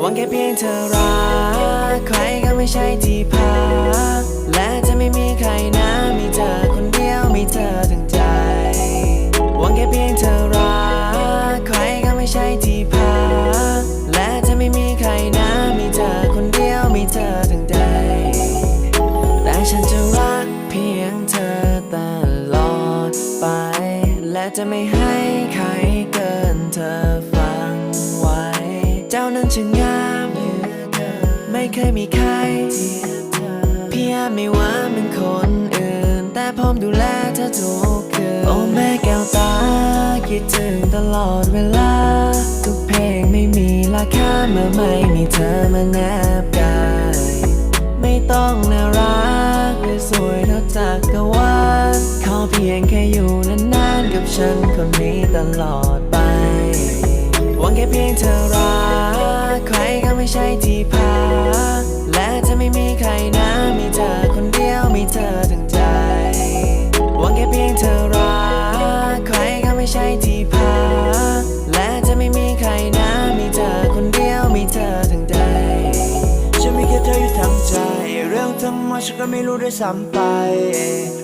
หวังแค่เพียงเธอรัก ใครก็ไม่ใช่ที่พัก และจะไม่มีใครนะ มีเธอคนเดียว มีเธอถึงใจ หวังแค่เพียงเธอรัก ใครก็ไม่ใช่ที่พัก และจะไม่มีใครนะ มีเธอคนเดียว มีเธอถึงใจ แต่ฉันจะรักเพียงเธอตลอดไป และจะไม่ให้ใครเกินเธอ นั้นช่างาม ไม่เคยมีใครเทียบเธอพี่อาจไม่ว่าเป็นคนอื่น แต่ผมดูแลเธอทุกคืนโอ้แม่แก้วตา คิดถึงตลอดเวลา ทุกเพลงไม่มีราคาเมื่อไม่มีเธอมาแนบกายไม่ต้องน่ารักหรือสวยเท่าจากกรวาลขอเพียงแค่อยู่นานๆกับฉันคนนี้ตลอดไปหวังแค่เพียงเธอรัก ไม่ใช่ที่พักและจะไม่มีใครนะ มีเธอคนเดียว มีเธอถึงใจ หวังแค่เพียงเธอรัก ใครก็ไม่ใช่ที่พักและจะไม่มีใครนะ มีเธอคนเดียว มีเธอถึงใจ ฉันมีแค่เธออยู่ทั้งใจ เรื่องทั้งหมดฉันก็ไม่รู้ด้วยซ้ำไป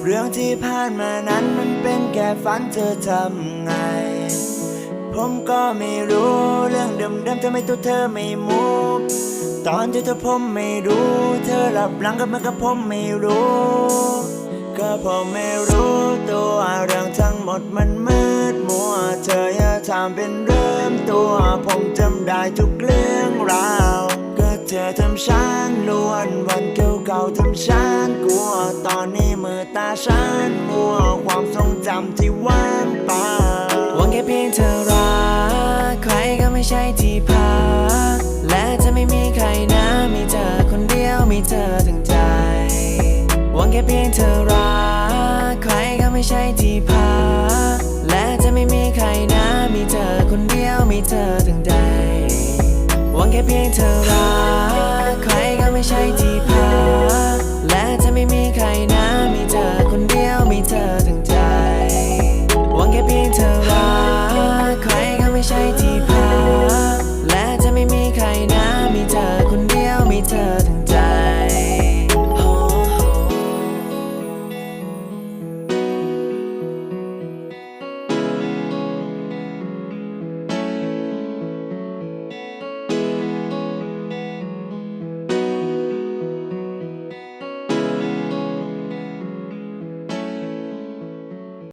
เรื่องที่ผ่านมานั้นมันเป็นแค่ฝันเธอทำไง ผมก็ไม่รู้เรื่องเดิมๆทำไมตัวเธอไม่มูฟตอนที่เธอผมไม่รู้ เธอหลับหลังกับมันก็ผมไม่รู้ ก็ผมไม่รู้ตัวเรื่องทั้งหมดมันมืดมัวเธออย่าทำเป็นเริ่มตัวผมจำได้ทุกเรื่องราวก็เธอทำฉันล้วนวันเก่าๆทำฉันกลัวตอนนี้มือตาฉันมัวความทรงจำที่ว่างเปล่าหวังแค่เพียงเธอร ที่พัก และจะไม่มีใครนะ มีเธอคนเดียว มีเธอทั้งใจ หวังแค่เพียงเธอรัก ใครก็ไม่ใช่ที่พัก และจะไม่มีใครนะ มีเธอคนเดียว มีเธอทั้งใจ หวังแค่เพียงเธอรัก ใครก็ไม่ใช่ที่